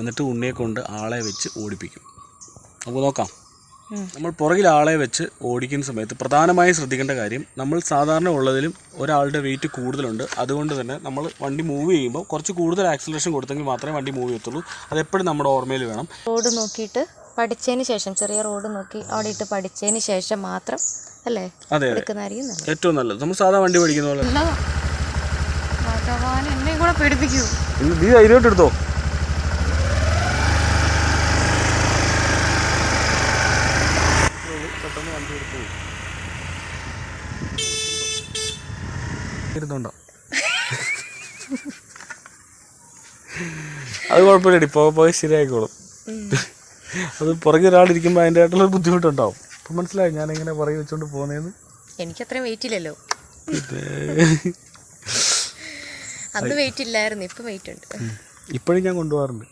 എന്നിട്ട് ഉണ്ണിയെ കൊണ്ട് ആളെ വെച്ച് ഓടിപ്പിക്കും. നമുക്ക് നോക്കാം. നമ്മൾ പുറകിൽ ആളെ വെച്ച് ഓടിക്കുന്ന സമയത്ത് പ്രധാനമായും ശ്രദ്ധിക്കേണ്ട കാര്യം നമ്മൾ സാധാരണ ഉള്ളതിലും ഒരാളുടെ വെയിറ്റ് കൂടുതലുണ്ട്. അതുകൊണ്ട് തന്നെ നമ്മൾ വണ്ടി മൂവ് ചെയ്യുമ്പോൾ കുറച്ച് കൂടുതൽ ആക്സിലറേഷൻ കൊടുത്തെങ്കിൽ മാത്രമേ വണ്ടി മൂവ് ചെയ്യത്തുള്ളൂ. അതെപ്പോഴും നമ്മുടെ ഓർമ്മയിൽ വേണം. റോഡ് നോക്കിയിട്ട് പഠിച്ചതിന് ശേഷം ചെറിയ റോഡ് നോക്കി അവിടെ ഇട്ട് പഠിച്ചതിന് ശേഷം മാത്രം അല്ലേ? അതെ ഏറ്റവും നല്ലത്. നമ്മൾ സാധാ വണ്ടി പഠിക്കുന്ന പോലെ. ഭഗവാൻ എന്നെയും കൂടെ പേടിപ്പിക്കൂ നീ ധൈര്യമായിട്ട് എടുത്തോ പെട്ടെന്ന് വണ്ടി എടുത്തു ഇരുന്നുണ്ടോ. അത് കുഴപ്പമില്ലടി പോ പോയി ശരിയായിക്കോളും. അത് പുറകെ ഒരാളിരിക്കുമ്പോൾ അതിന്റെ ആയിട്ടുള്ള ബുദ്ധിമുട്ടുണ്ടാവും. അപ്പം മനസ്സിലായി? ഞാൻ എങ്ങനെ പുറകെ വെച്ചോണ്ട് പോകുന്നതെന്ന് എനിക്ക് അത്രയും വെയിറ്റ് ഇല്ലല്ലോ അന്ന് വെയിറ്റ് ഇല്ലായിരുന്നു ഇപ്പം വെയിറ്റ് ഉണ്ട്. ഇപ്പോഴും ഞാൻ കൊണ്ടുപോകാറുണ്ട്.